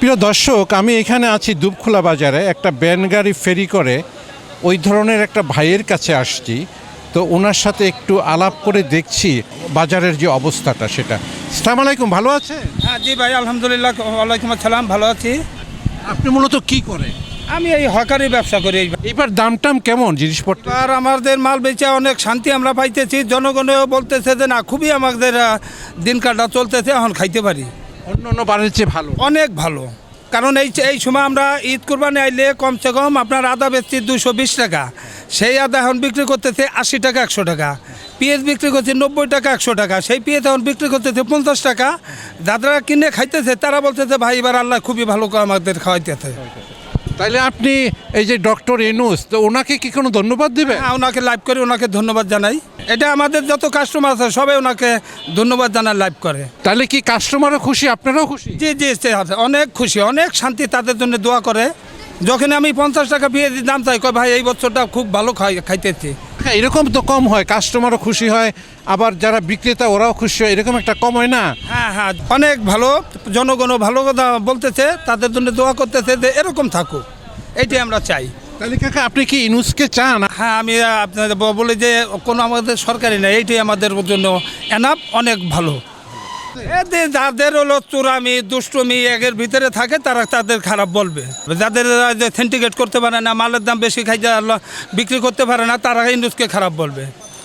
প্রিয় দর্শক আমি এখানে আছি দুবখোলা বাজারে একটা ব্যান গাড়ি ফেরি করে ওই ধরনের একটা ভাইয়ের কাছে আসছি। তো ওনার সাথে একটু আলাপ করে দেখছি বাজারের যে অবস্থাটা সেটা। সালাম আলাইকুম ভালো আছে হ্যাঁ জি ভাই আলহামদুলিল্লাহ ওয়ালাইকুম আসসালাম ভালো আছি। আপনি মূলত কি করেন? আমি এই হকারি ব্যবসা করি এবার দাম টাম কেমন জিনিসপত্র? আর আমাদের মাল বেচে অনেক শান্তি আমরা পাইতেছি। জনগণেও বলতেছে যে না খুবই আমাদের দিন কাটা চলতেছে এখন খাইতে পারি। অন্য অন্য বারের চেয়ে ভালো। অনেক ভালো। কারণ এই এই সময় আমরা ঈদ কোরবানি আইলে কমসে কম আপনার আদা বেচছি দুশো বিশ টাকা। সেই আদা এখন বিক্রি করতেছে আশি টাকা, একশো টাকা। পেঁয়াজ বিক্রি করছে নব্বই টাকা, একশো টাকা। সেই পেঁয়াজ এখন বিক্রি করতেছে পঞ্চাশ টাকা। যারা কিনে খাইতেছে, তারা বলতেছে, ভাই, এবার আল্লাহ খুবই ভালো আমাদের খাওয়াইতেছে। তাইলে আপনি এই যে ডক্টর এনুস তো ওনাকে কি কোনো ধন্যবাদ দেবেন? হ্যাঁ ওনাকে লাইভ করে ওনাকে ধন্যবাদ জানাই। এটা আমাদের যত কাস্টমার আছে সবাই ওনাকে ধন্যবাদ জানায় লাইভ করে। তাহলে কি কাস্টমারও খুশি আপনারাও খুশি? জি জি আছে। অনেক খুশি অনেক শান্তি তাদের জন্য দোয়া করে। যখন আমি পঞ্চাশ টাকা পেয়ে দাম চাই কয় ভাই এই বছরটা খুব ভালো খাই খাইতেছি। হ্যাঁ, এরকম তো কম হয় কাস্টমারও খুশি হয় আবার যারা বিক্রেতা ওরাও খুশি হয় এরকম একটা কম হয় না? হ্যাঁ হ্যাঁ অনেক ভালো জনগণও ভালো কথা বলতেছে তাদের জন্য দোয়া করতেছে যে এরকম থাকুক এইটাই আমরা চাই। তাহলে কাকা আপনি কি ইনুসকে চান? হ্যাঁ আমি আপনাদের বলি যে কোনো আমাদের সরকারি নেই এইটাই আমাদের জন্য এনাফ অনেক ভালো। এতে যাদের হলো চোরামি, দুষ্টমি একের ভিতরে থাকে, তারা তাদের খারাপ বলবে। যাদের যে করতে পারে না, মালের দাম বেশি খাই বিক্রি করতে পারে না, তারা ইন্ডুসকে খারাপ বলবে।